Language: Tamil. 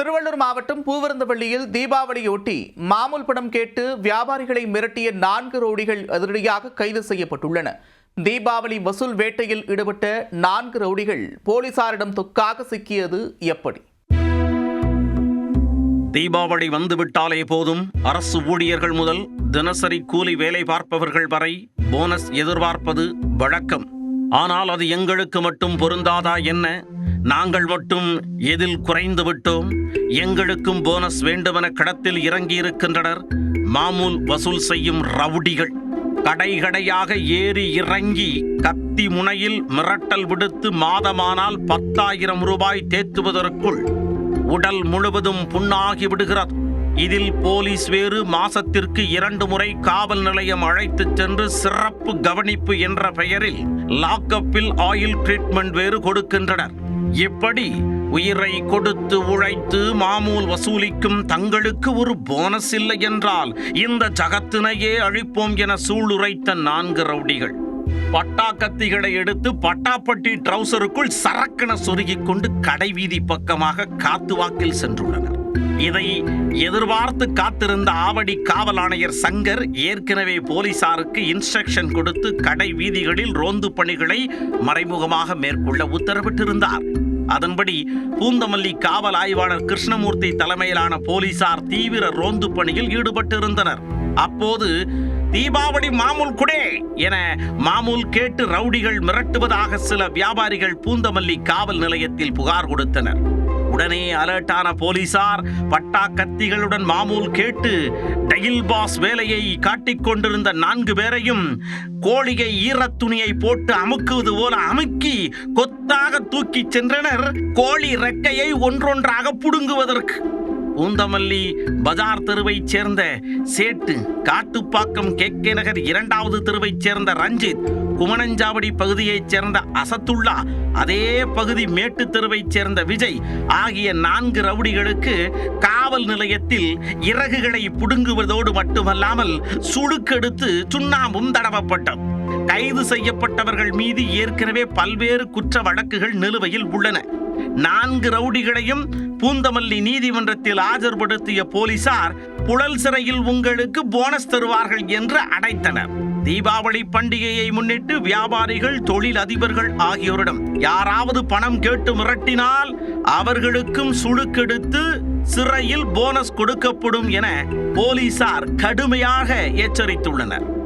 திருவள்ளூர் மாவட்டம் பூவிருந்தவள்ளியில் தீபாவளியொட்டி மாமூல் பணம் கேட்டு வியாபாரிகளை மிரட்டிய நான்கு ரவுடிகள் அதிரடியாக கைது செய்யப்பட்டுள்ளன. தீபாவளி வசூல் வேட்டையில் ஈடுபட்ட நான்கு ரவுடிகள் போலீசாரிடம் தொக்காக சிக்கியது எப்படி? தீபாவளி வந்துவிட்டாலே போதும். அரசு ஊழியர்கள் முதல் தினசரி கூலி வேலை பார்ப்பவர்கள் வரை போனஸ் எதிர்பார்ப்பது வழக்கம். ஆனால் அது எங்களுக்கு மட்டும் பொருந்தாதா என்ன? நாங்கள் மட்டும் எதில் குறைந்து விட்டோம்? எங்களுக்கும் போனஸ் வேண்டுமென களத்தில் இறங்கியிருக்கின்றனர். மாமூல் வசூல் செய்யும் ரவுடிகள். கடை கடையாக ஏறி இறங்கி கத்தி முனையில் மிரட்டல் விடுத்து மாதமானால் பத்தாயிரம் ரூபாய் தேத்துவதற்குள் உடல் முழுவதும் புண்ணாகி விடுகிறது. இதில் போலீஸ் வேறு மாசத்திற்கு இரண்டு முறை காவல் நிலையம் அழைத்துச் சென்று சிறப்பு கவனிப்பு என்ற பெயரில் லாக்கப்பில் ஆயில் ட்ரீட்மெண்ட் வேறு கொடுக்கின்றனர். எப்படி உயிரை கொடுத்து உழைத்து மாமூல் வசூலிக்கும் தங்களுக்கு ஒரு போனஸ் இல்லை என்றால் இந்த ஜகத்தினையே அழிப்போம் என சூளுரைத்த நான்கு ரவுடிகள். பட்டா கத்திகளை எடுத்து பட்டாப்பட்டி ட்ரௌசருக்குள் சரக்கென சொருகிக் கொண்டு கடைவீதி பக்கமாக காத்து வாக்கில் சென்றுள்ளனர். இதை எதிர்பார்த்து காத்திருந்த ஆவடி காவல் ஆணையர் சங்கர் ஏற்கனவே போலீசாருக்கு இன்ஸ்ட்ரக்ஷன் கொடுத்து கடை வீதிகளில் ரோந்து பணிகளை மறைமுகமாக மேற்கொள்ள உத்தரவிட்டிருந்தார். அதன்படி பூந்தமல்லி காவல் ஆய்வாளர் கிருஷ்ணமூர்த்தி தலைமையிலான போலீசார் தீவிர ரோந்து பணியில் ஈடுபட்டிருந்தனர். அப்போது தீபாவளி மாமூல் குடே என மாமூல் கேட்டு ரவுடிகள் மிரட்டுவதாக சில வியாபாரிகள் பூந்தமல்லி காவல் நிலையத்தில் புகார் கொடுத்தனர். உடனே அலர்ட்டான போலீசார் பட்டா கத்திகளுடன் மாமூல் கேட்டு டயில் பாஸ் வேலையை காட்டிக் கொண்டிருந்த நான்கு பேரையும் கோழிகை ஈரத் துணியை போட்டு அமுக்குவது போல அமுக்கி கொத்தாக தூக்கிச் சென்றனர். கோழி ரெக்கையை ஒன்றொன்றாக புடுங்குவதற்கு. பூந்தமல்லி பஜார் தெருவைச் சேர்ந்த சேட்டு காட்டுப்பாக்கம் கே நகர் இரண்டாவது தெருவைச் சேர்ந்த ரஞ்சித் குமணஞ்சாவடி பகுதியைச் சேர்ந்த அசத்துல்லா அதே பகுதி மேட்டு தெருவைச் சேர்ந்த விஜய் ஆகிய நான்கு ரவுடிகளுக்கு காவல் நிலையத்தில் இறகுகளை புடுங்குவதோடு மட்டுமல்லாமல் சுடுக்கெடுத்து சுண்ணாம்பும் தடவப்பட்டது. கைது செய்யப்பட்டவர்கள் மீது ஏற்கனவே பல்வேறு குற்ற வழக்குகள் நிலுவையில் உள்ளன. நான்கு ரவுடிகளையும் பூந்தமல்லி நீதிமன்றத்தில் ஆஜர்படுத்திய போலீசார் புழல் சிறையில் உங்களுக்கு போனஸ் தருவார்கள் என்று அடைத்தனர். தீபாவளி பண்டிகையை முன்னிட்டு வியாபாரிகள் தொழில் அதிபர்கள் ஆகியோரிடம் யாராவது பணம் கேட்டு மிரட்டினால் அவர்களுக்கும் சுழுக்கெடுத்து சிறையில் போனஸ் கொடுக்கப்படும் என போலீசார் கடுமையாக எச்சரித்துள்ளனர்.